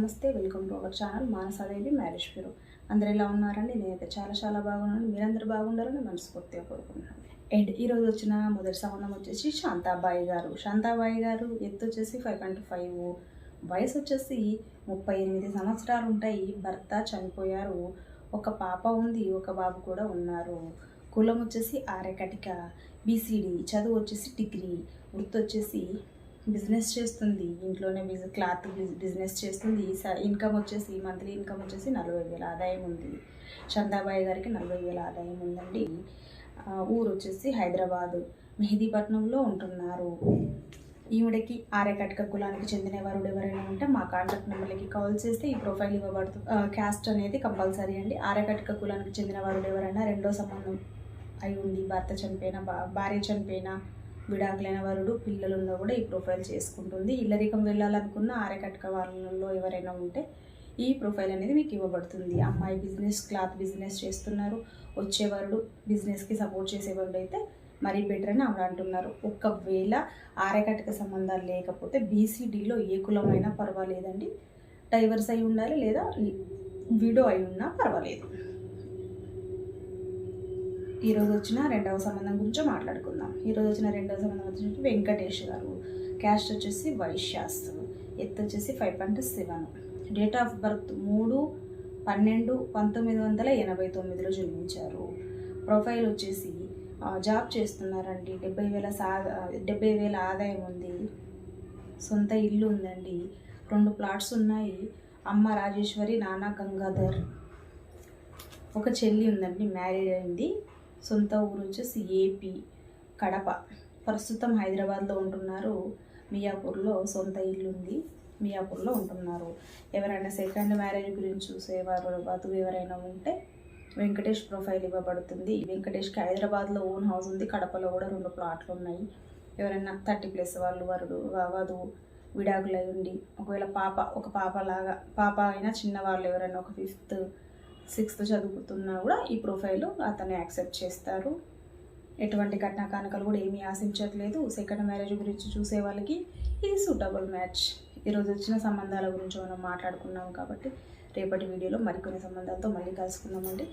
నమస్తే welcome to our channel Manasadevi marriage bureau. అందరు ఎలా ఉన్నారండి? నేనైతే చాలా చాలా బాగున్నాను. మీరందరూ బాగుండాలని మనస్ఫూర్తిగా కోరుకుంటున్నాను. అండ్ ఈరోజు వచ్చిన మొదటి సంబంధం వచ్చేసి శాంతాబాయి గారు. శాంతాబాయి గారు ఎత్తు వచ్చేసి ఫైవ్ పాయింట్ ఫైవ్ వయసు వచ్చేసి ముప్పై ఎనిమిది సంవత్సరాలు ఉంటాయి. భర్త చనిపోయారు. ఒక పాప ఉంది ఒక బాబు కూడా ఉన్నారు. కులం వచ్చేసి ఆర్యకటిక బీసీడీ చదువు వచ్చేసి డిగ్రీ వృత్తి వచ్చేసి బిజినెస్ చేస్తుంది. ఇంట్లోనే బిజ క్లాత్ బిజినెస్ చేస్తుంది. స- ఇన్కమ్ వచ్చేసి మంత్లీ ఇన్కమ్ వచ్చేసి నలభై వేల ఆదాయం ఉంది. చందాబాయి గారికి నలభై వేల ఆదాయం ఉందండి. ఊరు వచ్చేసి హైదరాబాద్. మెహదీపట్నంలో ఉంటున్నారు. ఈవిడకి ఆర్యకటక కులానికి చెందిన వారు ఎవరైనా ఉంటే మా కాంటాక్ట్ నెంబర్లకి కాల్ చేస్తే ఈ ప్రొఫైల్ ఇవ్వబడుతుంది క్యాస్ట్ అనేది కంపల్సరీ అండి. ఆర్యకటక కులానికి చెందిన వారు ఎవరైనా రెండో సంబంధం అయి ఉంది. భర్త చనిపోయిన భా- భార్య చనిపోయిన విడాకులైన వరుడు పిల్లలున్నా కూడా ఈ ప్రొఫైల్ చేసుకుంటుంది. ఇల్లరికం వెళ్ళాలనుకున్న ఆరకట్క వాళ్ళలో ఎవరైనా ఉంటే ఈ ప్రొఫైల్ అనేది మీకు ఇవ్వబడుతుంది. అమ్మాయి బిజినెస్ క్లాత్ బిజినెస్ చేస్తున్నారు. వచ్చేవారు బిజినెస్కి సపోర్ట్ చేసేవాళ్ళు అయితే మరీ బెటర్ అని ఆవిడ అంటున్నారు. ఒకవేళ ఆర్యకటక సంబంధాలు లేకపోతే బీసీడీలో ఏ కులమైనా పర్వాలేదండి. డైవర్స్ అయి ఉండాలి లేదా విడో అయి ఉన్నా పర్వాలేదు. ఈరోజు వచ్చిన రెండవ సంబంధం గురించి మాట్లాడుకుందాం. ఈరోజు వచ్చిన రెండవ సంబంధం వచ్చేసి వెంకటేష్ గారు. క్యాస్ట్ వచ్చేసి వైశ్యాస్ ఎత్తు వచ్చేసి five point seven. Date of birth మూడు పన్నెండు పంతొమ్మిది వందల ఎనభై తొమ్మిదిలో జన్మించారు. ప్రొఫైల్ వచ్చేసి జాబ్ చేస్తున్నారండి. డెబ్బై వేల సా డెబ్బై వేల ఆదాయం ఉంది. సొంత ఇల్లు ఉందండి. రెండు ప్లాట్స్ ఉన్నాయి. అమ్మ రాజేశ్వరి నాన్న గంగాధర్. ఒక చెల్లి ఉందండి. మ్యారీడ్ అయింది. సొంత ఊరు వచ్చేసి ఏపీ కడప. ప్రస్తుతం హైదరాబాద్లో ఉంటున్నారు. మియాపూర్లో సొంత ఇల్లు ఉంది. మియాపూర్లో ఉంటున్నారు. ఎవరైనా సెకండ్ మ్యారేజ్ గురించి చూసేవారు బతుకు ఎవరైనా ఉంటే వెంకటేష్ ప్రొఫైల్ ఇవ్వబడుతుంది. వెంకటేష్కి హైదరాబాద్లో ఓన్ హౌస్ ఉంది. కడపలో కూడా రెండు ప్లాట్లు ఉన్నాయి. ఎవరైనా థర్టీ ప్లస్ వాళ్ళు వరుడు వ- వధువు విడాకులై ఉండి ఒకవేళ పాప ఒక పాప లాగా పాప అయినా చిన్న వాళ్ళు ఎవరైనా ఒక ఫిఫ్త్ సిక్స్త్ చదువుతున్నా కూడా ఈ ప్రొఫైల్ అతన్ని యాక్సెప్ట్ చేస్తారు. ఎటువంటి కట్న కానుకలు కూడా ఏమీ ఆశించట్లేదు. సెకండ్ మ్యారేజ్ గురించి చూసే వాళ్ళకి ఇది సూటబుల్ మ్యాచ్. ఈరోజు వచ్చిన సంబంధాల గురించి మనం మాట్లాడుకున్నాం కాబట్టి రేపటి వీడియోలో మరికొన్ని సంబంధాలతో మళ్ళీ కలుసుకుందామండి.